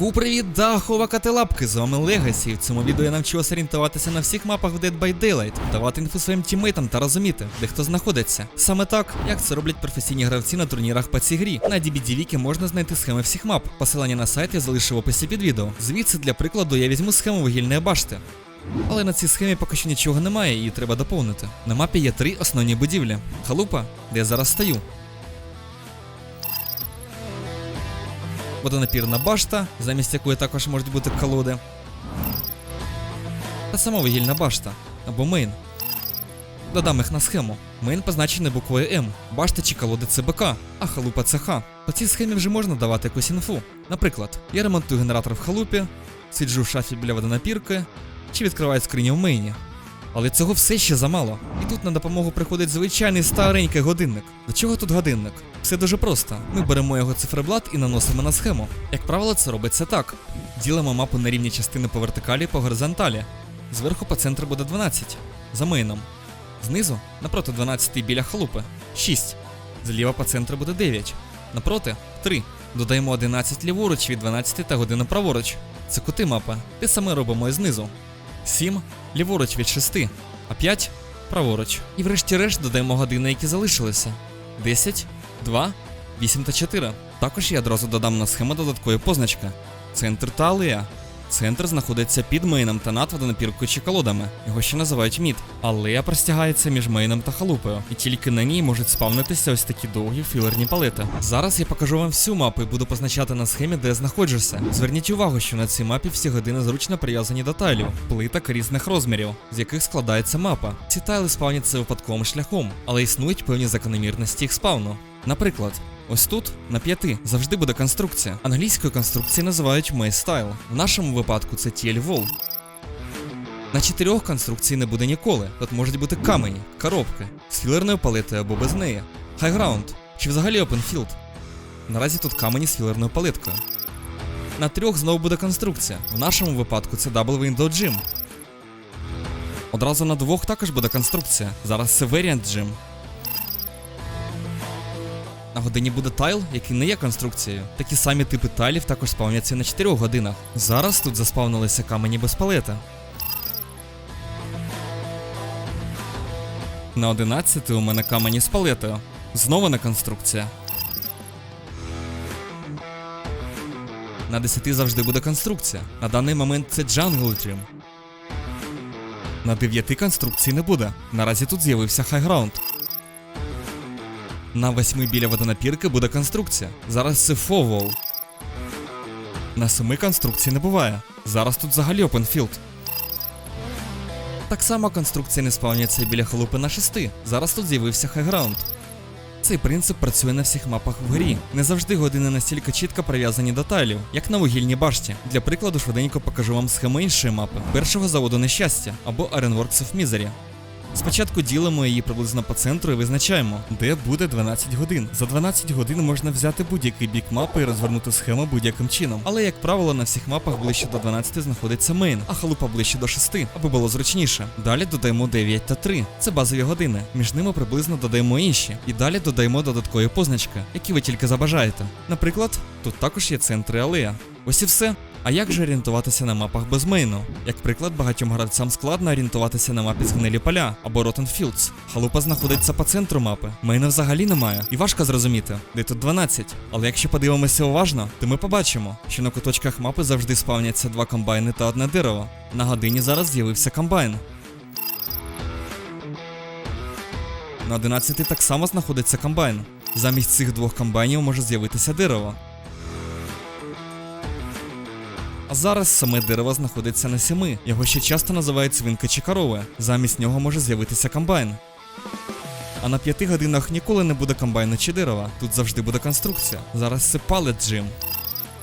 У привіт, дахова катилапки, з вами Легасі. В цьому відео я навчу орієнтуватися на всіх мапах в Dead by Daylight, давати інфу своїм тіммейтам та розуміти, де хто знаходиться. Саме так, як це роблять професійні гравці на турнірах по цій грі. На DBD Wiki можна знайти схеми всіх мап. Посилання на сайт я залишу в описі під відео. Звідси для прикладу я візьму схему вугільної башти. Але на цій схемі поки що нічого немає, її треба доповнити. На мапі є три основні будівлі: халупа, де я зараз стою, водонапірна башта, замість якої також можуть бути колоди. Та сама вугільна башта або мейн. Додам їх на схему. Мейн позначений буквою М, башта чи колоди це БК, а халупа це Х. По цій схемі вже можна давати якусь інфу. Наприклад, я ремонтую генератор в халупі, сиджу в шафі біля водонапірки чи відкриваю скриню в мейні. Але цього все ще замало. І тут на допомогу приходить звичайний старенький годинник. До чого тут годинник? Все дуже просто. Ми беремо його циферблат і наносимо на схему. Як правило, це робиться так: ділимо мапу на рівні частини по вертикалі по горизонталі. Зверху по центру буде 12 за мейном. Знизу, напроти 12 біля халупи 6. Зліва по центру буде 9. Напроти 3. Додаємо 11 ліворуч від 12 та година праворуч. Це кути мапи. Те саме робимо і знизу. 7 ліворуч від 6, а 5 праворуч. І врешті-решт додаємо години, які залишилися. 10, 2, 8 та 4. Також я одразу додам на схему додаткові позначки. Центр та алея. Центр знаходиться під мейном та над водонапіркою чи колодами. Його ще називають мід. Алея простягається між мейном та халупою, і тільки на ній можуть спавнитися ось такі довгі філерні палети. Зараз я покажу вам всю мапу і буду позначати на схемі, де знаходжуся. Зверніть увагу, що на цій мапі всі години зручно прив'язані до тайлів, плиток різних розмірів, з яких складається мапа. Ці тайли спавняться випадковим шляхом, але існують певні закономірності їх спавну. Наприклад, Ось тут на п'яти завжди буде конструкція. Англійською конструкції називають Style. В нашому випадку це TL Wall. На чотирьох конструкцій не буде ніколи. Тут можуть бути камені, коробки, з філерною палетою або без неї, хайграунд чи взагалі open field. Наразі тут камені з філерною палеткою. На трьох знову буде конструкція. В нашому випадку це Double Window Gym. Одразу на двох також буде конструкція. Зараз це Variant Gym. На годині буде тайл, який не є конструкцією. Такі самі типи тайлів також спавняться на 4 годинах. Зараз тут заспавнилися камені без палета. На 11 у мене камені з палетою. Знову не конструкція. На 10 завжди буде конструкція. На даний момент це Jungle Gym. На 9 конструкції не буде. Наразі тут з'явився хайграунд. На восьми біля водонапірки буде конструкція. Зараз це фовол. На семи конструкцій не буває. Зараз тут взагалі опенфілд. Так само конструкція не спавняться біля халупи на шести. Зараз тут з'явився хайграунд. Цей принцип працює на всіх мапах в грі. Не завжди години настільки чітко прив'язані до тайлів, як на вугільній башті. Для прикладу, швиденько покажу вам схему іншої мапи першого заводу нещастя або Ironworks of Misery. Спочатку ділимо її приблизно по центру і визначаємо, де буде 12 годин. За 12 годин можна взяти будь-який бік мапи і розвернути схему будь-яким чином. Але, як правило, на всіх мапах ближче до 12 знаходиться мейн, а халупа ближче до 6, аби було зручніше. Далі додаємо 9 та 3. Це базові години. Між ними приблизно додаємо інші. І далі додаємо додаткові позначки, які ви тільки забажаєте. Наприклад, тут також є центри алея. Ось і все. А як же орієнтуватися на мапах без мейну? Як приклад, багатьом гравцям складно орієнтуватися на мапі згнилі поля або Rotten Fields. Халупа знаходиться по центру мапи. Мейна взагалі немає. І важко зрозуміти, де тут 12. Але якщо подивимося уважно, то ми побачимо, що на куточках мапи завжди спавняться два комбайни та одне дерево. На годині зараз з'явився комбайн. На 11 так само знаходиться комбайн. Замість цих двох комбайнів може з'явитися дерево. Зараз саме дерево знаходиться на сіми. Його ще часто називають свинка чи корови. Замість нього може з'явитися комбайн. А на п'яти годинах ніколи не буде комбайну чи дерева. Тут завжди буде конструкція. Зараз це палет джим.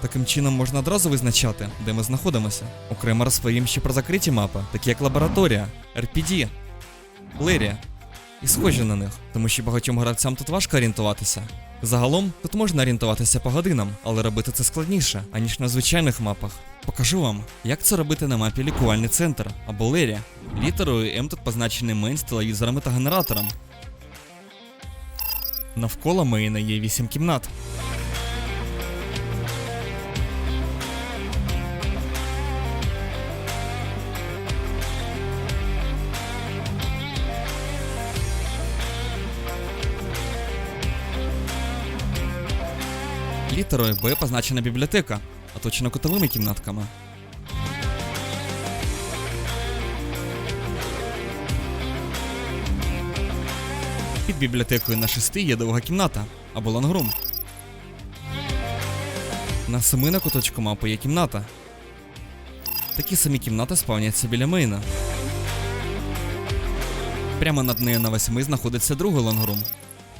Таким чином можна одразу визначати, де ми знаходимося. Окремо розповім ще про закриті мапи, такі як лабораторія, RPD, Лері і схожі на них, тому що багатьом гравцям тут важко орієнтуватися. Загалом тут можна орієнтуватися по годинам, але робити це складніше, аніж на звичайних мапах. Покажу вам, як це робити на мапі лікувальний центр або Лері. Літерою М тут позначений мейн з телевізорами та генератором. Навколо мейна є 8 кімнат. Літерою Б позначена бібліотека, оточена кутовими кімнатками. Під бібліотекою на шести є довга кімната або лангрум. На семи на куточку мапи є кімната. Такі самі кімнати спавняться біля мейна. Прямо над нею на восьми знаходиться другий лонгрум.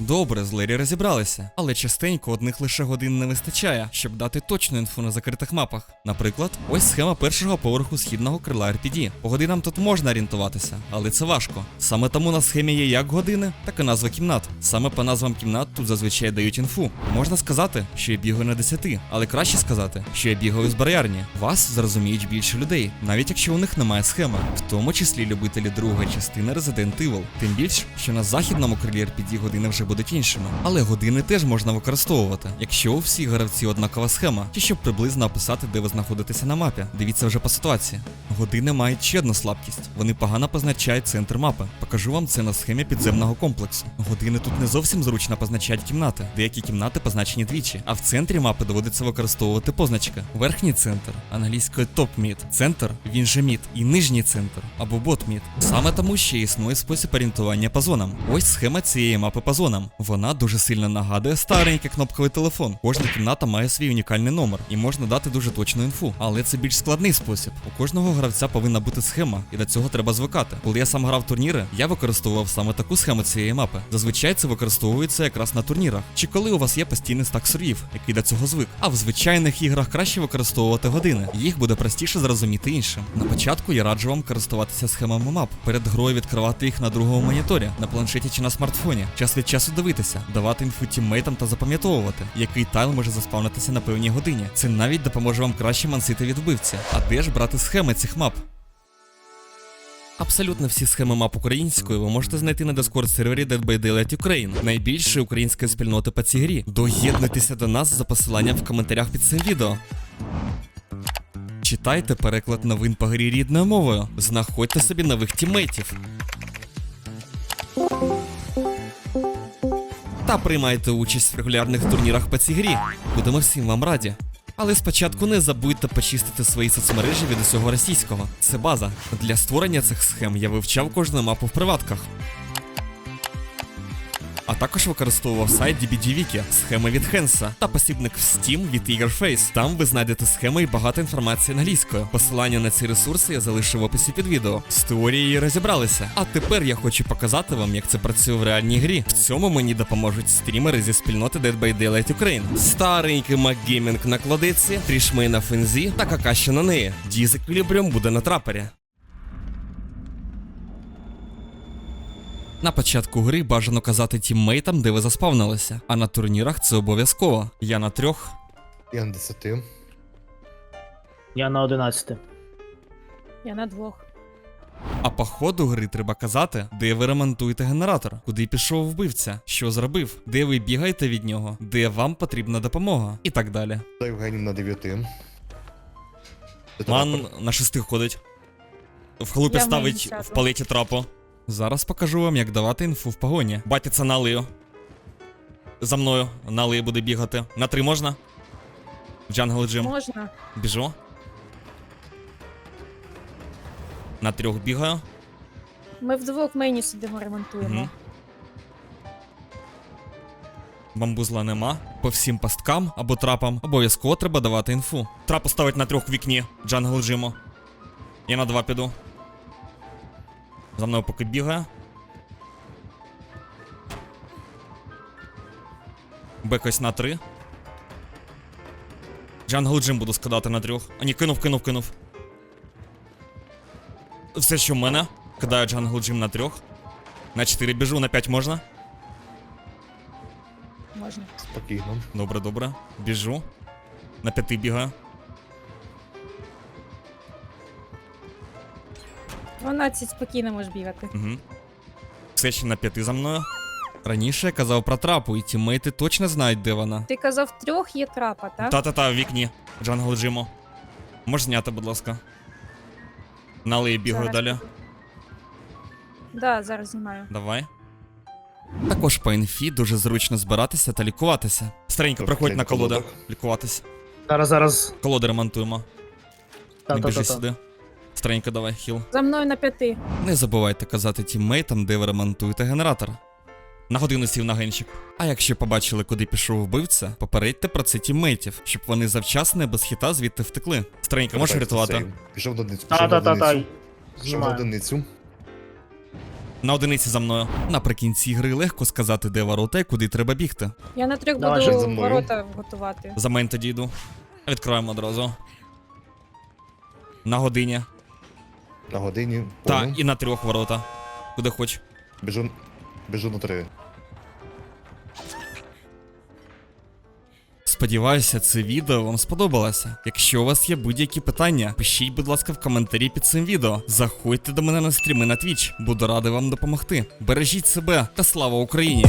Добре, з Лері розібралися, але частенько одних лише годин не вистачає, щоб дати точну інфу на закритих мапах. Наприклад, ось схема першого поверху східного крила RPD. По годинам тут можна орієнтуватися, але це важко. Саме тому на схемі є як години, так і назва кімнат. Саме по назвам кімнат тут зазвичай дають інфу. Можна сказати, що я бігаю на 10, але краще сказати, що я бігаю з бар'ярні. Вас зрозуміють більше людей, навіть якщо у них немає схеми, в тому числі любителі другої частини Resident Evil. Тим більш, що на західному крилі RPD години вже будуть іншими. Але години теж можна використовувати, якщо у всіх гравців однакова схема, чи щоб приблизно описати, де ви знаходитеся на мапі. Дивіться вже по ситуації. Години мають ще одну слабкість. Вони погано позначають центр мапи. Покажу вам це на схемі підземного комплексу. Години тут не зовсім зручно позначають кімнати. Деякі кімнати позначені двічі, а в центрі мапи доводиться використовувати позначки. Верхній центр, англійською топ-мід, центр, він же мід, і нижній центр або бот-мід. Саме тому ще існує спосіб орієнтування по зонам. Ось схема цієї мапи по зонам. Вона дуже сильно нагадує старенький кнопковий телефон. Кожна кімната має свій унікальний номер і можна дати дуже точну інфу. Але це більш складний спосіб. У кожного гравця повинна бути схема, і до цього треба звикати. Коли я сам грав турніри, я використовував саме таку схему цієї мапи. Зазвичай це використовується якраз на турнірах, чи коли у вас є постійний стак сурів, який до цього звик. А в звичайних іграх краще використовувати години. Їх буде простіше зрозуміти іншим. На початку я раджу вам користуватися схемами мап. Перед грою відкривати їх на другому моніторі, на планшеті чи на смартфоні. Час від часу дивитися, давати інфу тіммейтам та запам'ятовувати, який тайл може заспавнитися на певній годині. Це навіть допоможе вам краще мансити від вбивця. А де ж брати схеми цих мап? Абсолютно всі схеми мап українською ви можете знайти на Discord сервері Dead by Daylight Ukraine, найбільшої української спільноти по цій грі. Доєднуйтеся до нас за посиланням в коментарях під цим відео. Читайте переклад новин по грі рідною мовою. Знаходьте собі нових тімейтів. Та приймайте участь в регулярних турнірах по цій грі. Будемо всім вам раді. Але спочатку не забудьте почистити свої соцмережі від усього російського. Це база. Для створення цих схем я вивчав кожну мапу в приватках. Також використовував сайт DBDWiki, схеми від Хенса та посібник в Steam від Eagerface. Там ви знайдете схеми і багато інформації англійською. Посилання на ці ресурси я залишив в описі під відео. З теорією розібралися. А тепер я хочу показати вам, як це працює в реальній грі. В цьому мені допоможуть стрімери зі спільноти Dead by Daylight Ukraine. Старенький MacGaming на кладиці, Трішмей на фензі та какаші на неї. Діз еквілібріум буде на трапері. На початку гри бажано казати тіммейтам, де ви заспавнилися, а на турнірах це обов'язково. Я на трьох. Я на 10. Я на 11. Я на двох. А по ходу гри треба казати, де ви ремонтуєте генератор, куди пішов вбивця, що зробив, де ви бігаєте від нього, де вам потрібна допомога, і так далі. Та Євгеній на 9. Ман на шести ходить. В халупі Я ставить в палеті трапу. Зараз покажу вам, як давати інфу в погоні. Батяться на лию. За мною на лию буде бігати. На три можна? Джангл Джим. Можна. Біжу. На трьох бігаю. Ми вдвох мені сидимо, ремонтуємо. Мгм. Бамбузла нема. По всім пасткам або трапам обов'язково треба давати інфу. Трапу ставить на трьох вікні. Джангл Джиму. Я на два піду. За мною поки бігає. Бекось на три. Джангл Джим буду скидати на трьох. А ні, кинув, кинув, кинув. Все, що в мене. Кидаю Джангл Джим на трьох. На 4 біжу, на 5 можна. Можна. Спокійно. Добре, добре. Біжу. На 5 бігаю. 12 спокійно можеш бігати. Угу. Все ще на 5 за мною. Раніше я казав про трапу, і тіммейти точно знають, де вона. Ти казав, трьох є трапа, так? Та-та-та, в вікні. Джангл Джиму. Можеш зняти, будь ласка. На алеї бігаю Зараз. далі. Да, зараз знімаю. Давай. Також по інфі дуже зручно збиратися та лікуватися. Старенько, приходь на колоду, колодок. лікуватись. Зараз, зараз. Колоди ремонтуємо. Не біжи Та-та-та-та. сюди. Старенько, давай, хіл. За мною на п'яти. Не забувайте казати тіммейтам, де ви ремонтуєте генератор. На годину сів на генчик. А якщо побачили, куди пішов вбивця, попередьте про це тіммейтів, щоб вони завчасно і без хіта звідти втекли. Старенько, можеш рятувати? Пішов на одиницю. Пішов Та-та-та-та. одиницю. Пішов на Знімаю. одиницю. На одиниці за мною. Наприкінці гри легко сказати, де ворота і куди треба бігти. Я на трьох Давай, Жень, за буду мною. ворота готувати. За мен тоді йду. Відкриваємо одразу. На годині. На годині. Та, Понял. і на трьох ворота. Куди хоч. Біжу, біжу на три. Сподіваюся, це відео вам сподобалося. Якщо у вас є будь-які питання, пишіть, будь ласка, в коментарі під цим відео. Заходьте до мене на стріми на Twitch. Буду радий вам допомогти. Бережіть себе та слава Україні!